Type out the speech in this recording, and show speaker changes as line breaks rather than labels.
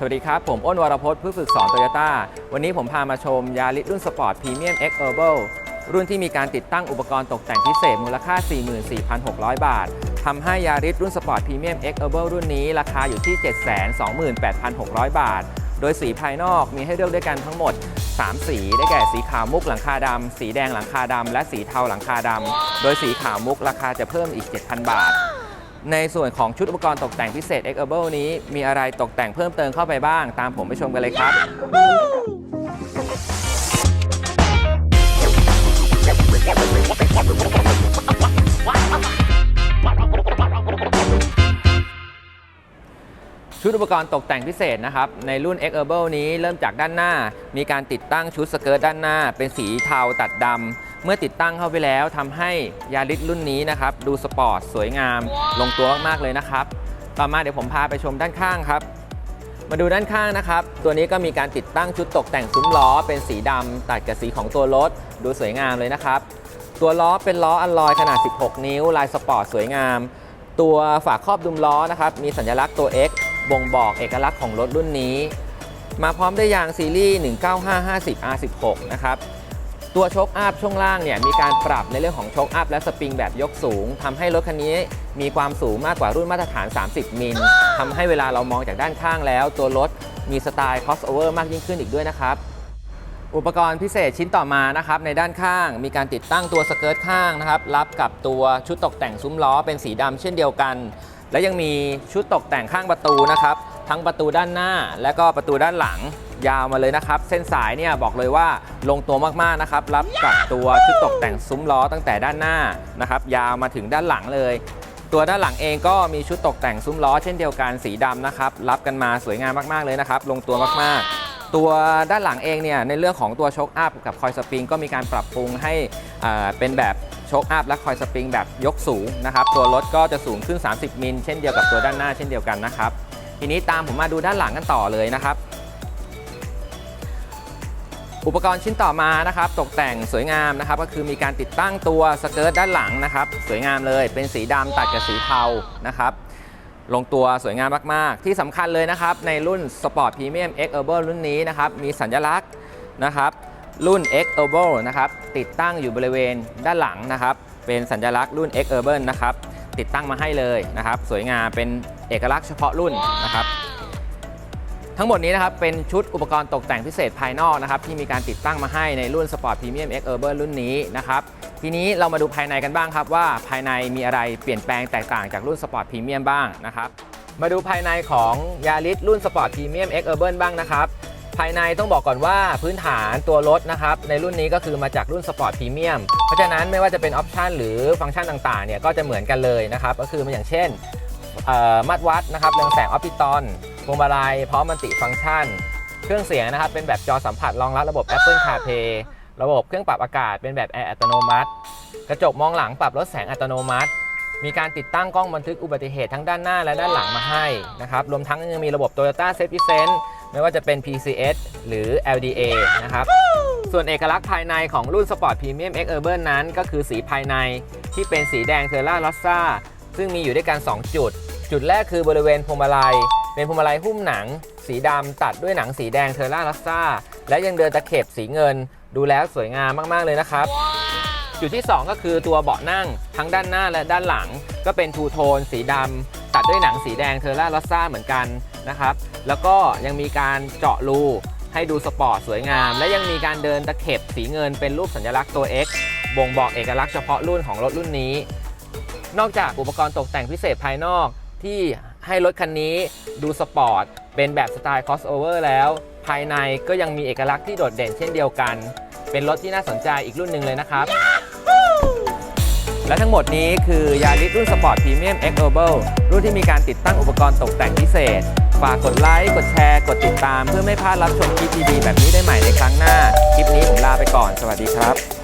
สวัสดีครับ ผมอ้นวรพจน์ผู้ฝึกสอนโตโยต้าวันนี้ผมพามาชมยาริสรุ่นสปอร์ตพรีเมียม X Herbal รุ่นที่มีการติดตั้งอุปกรณ์ตกแต่งพิเศษมูลค่า 44,600 บาททำให้ยาริสรุ่นสปอร์ตพรีเมียม X Herbal รุ่นนี้ราคาอยู่ที่ 728,600 บาท โดยสีภายนอกมีให้เลือกด้วยกันทั้งหมด 3 สี ได้แก่สีขาวมุกหลังคาดำสีแดงหลังคาดำและสีเทาหลังคาดำโดยสีขาวมุกราคาจะเพิ่มอีก 7,000 บาท ในส่วนของชุดอุปกรณ์ตกแต่งพิเศษ X Herbal นี้มีอะไรตกแต่งเพิ่มเติมเข้าไปบ้าง ตามผมไปชมกันเลยครับ ชุดอุปกรณ์ตกแต่งพิเศษนะครับ ในรุ่น X Herbal นี้เริ่มจากด้านหน้า มีการติดตั้งชุดสเกิร์ตด้านหน้า เป็นสีเทาตัดดำ เมื่อติดตั้งเข้าไปแล้วทำให้ยาริสรุ่นนี้นะครับ ดูสปอร์ตสวยงาม ลงตัวมากๆเลยนะครับ ต่อมาเดี๋ยวผมพาไปชมด้านข้างครับ มาดูด้านข้างนะครับ ตัวนี้ก็มีการติดตั้งชุดตกแต่งซุ้มล้อ เป็นสีดำตัดกับสีของตัวรถ ดูสวยงามเลยนะครับ ตัวล้อเป็นล้ออัลลอยขนาด 16 นิ้ว ลายสปอร์ตสวยงาม ตัวฝาครอบดุมล้อนะครับ มีสัญลักษณ์ตัว X บ่งบอกเอกลักษณ์ของรถรุ่นนี้ มาพร้อมด้วยยางซีรีส์ 19550 R16 นะครับ ตัวโชคอัพช่วงล่างเนี่ยมีการปรับในเรื่องของโชคอัพและสปริงแบบยกสูงทำให้รถคันนี้มีความสูงมากกว่ารุ่นมาตรฐาน 30 มิลทำให้เวลาเรามองจากด้านข้างแล้ว ตัวรถมีสไตล์ crossover มากยิ่งขึ้นอีกด้วยนะครับอุปกรณ์พิเศษชิ้นต่อมานะครับในด้านข้างมีการติดตั้งตัวสเกิร์ตข้างนะครับรับกับตัวชุดตกแต่งซุ้มล้อเป็นสีดำเช่นเดียวกัน และยังมีชุดตกแต่งข้างประตูนะครับ ทั้งประตูด้านหน้า และก็ประตูด้านหลังยาวมาเลยนะครับ เส้นสายเนี่ยบอกเลยว่าลงตัวมากๆนะครับ รับกับตัวชุดตกแต่งซุ้มล้อตั้งแต่ด้านหน้านะครับ ยาวมาถึงด้านหลังเลย ตัวด้านหลังเองก็มีชุดตกแต่งซุ้มล้อเช่นเดียวกันสีดำนะครับ รับกันมาสวยงามมากๆเลยนะครับ ลงตัวมากๆตัวด้านหลังเองเนี่ยในเรื่องของตัวโชคอัพกับคอยสปริงก็มีการปรับปรุงให้อ่าเป็นแบบโชคอัพและคอยสปริงแบบยกสูงนะครับ ตัวรถก็จะสูงขึ้น 30 มิลเช่นเดียวกับตัวด้านหน้าเช่นเดียวกันนะครับ ทีนี้ตามผมมาดูด้านหลังกันต่อเลยนะครับ อุปกรณ์ชิ้นต่อมานะครับ ตกแต่งสวยงามนะครับ ก็คือมีการติดตั้งตัวสเกิร์ตด้านหลังนะครับ สวยงามเลยเป็นสีดำตัดกับสีเทานะครับลงตัวสวยงามมาก ๆ ที่สำคัญเลยนะครับ ในรุ่น Sport Premium X Urban รุ่นนี้นะครับ มีสัญลักษณ์นะครับ รุ่น X Urban นะครับ ติดตั้งอยู่บริเวณด้านหลังนะครับ เป็นสัญลักษณ์รุ่น X Urban นะครับ ติดตั้งมาให้เลยนะครับ สวยงามเป็น เอกลักษณ์เฉพาะรุ่นนะครับ ทั้งหมดนี้นะครับเป็นชุดอุปกรณ์ตกแต่งพิเศษภายนอกนะครับที่มีการติดตั้งมาให้ในรุ่น Sport Premium X Urban รุ่นนี้นะครับทีนี้เรามาดูภายในกันบ้างครับว่าภายในมีอะไรเปลี่ยนแปลงแตกต่างจากรุ่น Sport Premium บ้างนะครับมาดูภายในของยาริสรุ่น Sport Premium X Urban บ้างนะครับภายในต้องบอกก่อนว่าพื้นฐานตัวรถนะครับในรุ่นนี้ก็คือมาจากรุ่น Sport Premium เพราะฉะนั้นไม่ว่าจะเป็นออปชันหรือฟังก์ชันต่างๆเนี่ยก็จะเหมือนกันเลยนะครับก็คือมาอย่างเช่นเอ่อ มาตรวัดนะครับเรืองแสงออปติตอนพวงมาลัยพร้อมมันติฟังก์ชัน เครื่องเสียงนะครับเป็นแบบจอสัมผัสรองรับระบบ Apple CarPlay ระบบเครื่องปรับอากาศเป็นแบบแอร์อัตโนมัติ กระจกมองหลังปรับลดแสงอัตโนมัติ มีการติดตั้งกล้องบันทึกอุบัติเหตุทั้งด้านหน้าและด้านหลังมาให้นะครับรวมทั้งยังมีระบบ Toyota Safety Sense ไม่ว่าจะเป็น PCS หรือ LDA นะครับส่วนเอกลักษณ์ภายในของรุ่น Sport Premium X Urban นั้น ก็คือสีภายในที่เป็นสีแดงเทอร่าลอสซาซึ่งมีอยู่ด้วยกัน 2 จุด จุดแรกคือบริเวณพวงมาลัย เป็นพวงมาลัยหุ้มหนัง สีดำตัดด้วยหนังสีแดงเทอร่าลอสซาและยังเดินตะเข็บสีเงิน ดูแล้วสวยงามมาก ๆ เลยนะครับ จุดที่ 2 ก็คือตัวเบาะนั่งทั้งด้านหน้าและด้านหลัง ก็เป็นทูโทน สีดำตัดด้วยหนังสีแดงเทอร่าลอสซาเหมือนกันนะครับ แล้วก็ยังมีการเจาะรูให้ดูสปอร์ตสวยงาม และยังมีการเดินตะเข็บสีเงินเป็นรูปสัญลักษณ์ตัว X บ่งบอกเอกลักษณ์เฉพาะรุ่นของรถรุ่นนี้ นอกจากอุปกรณ์ตกแต่งพิเศษภายนอก ที่ให้รถคันนี้ดูสปอร์ต เป็นแบบสไตล์ crossover แล้ว ภายในก็ยังมีเอกลักษณ์ที่โดดเด่นเช่นเดียวกัน เป็นรถที่น่าสนใจอีกรุ่นหนึ่งเลยนะครับ และทั้งหมดนี้คือยาริสรุ่นสปอร์ตพรีเมียม X Herbal รุ่นที่มีการติดตั้งอุปกรณ์ตกแต่งพิเศษ ฝากกดไลค์ กดแชร์ กดติดตาม เพื่อไม่พลาดรับชมคลิปดีๆแบบนี้ได้ใหม่ในครั้งหน้า คลิปนี้ผมลาไปก่อน สวัสดีครับ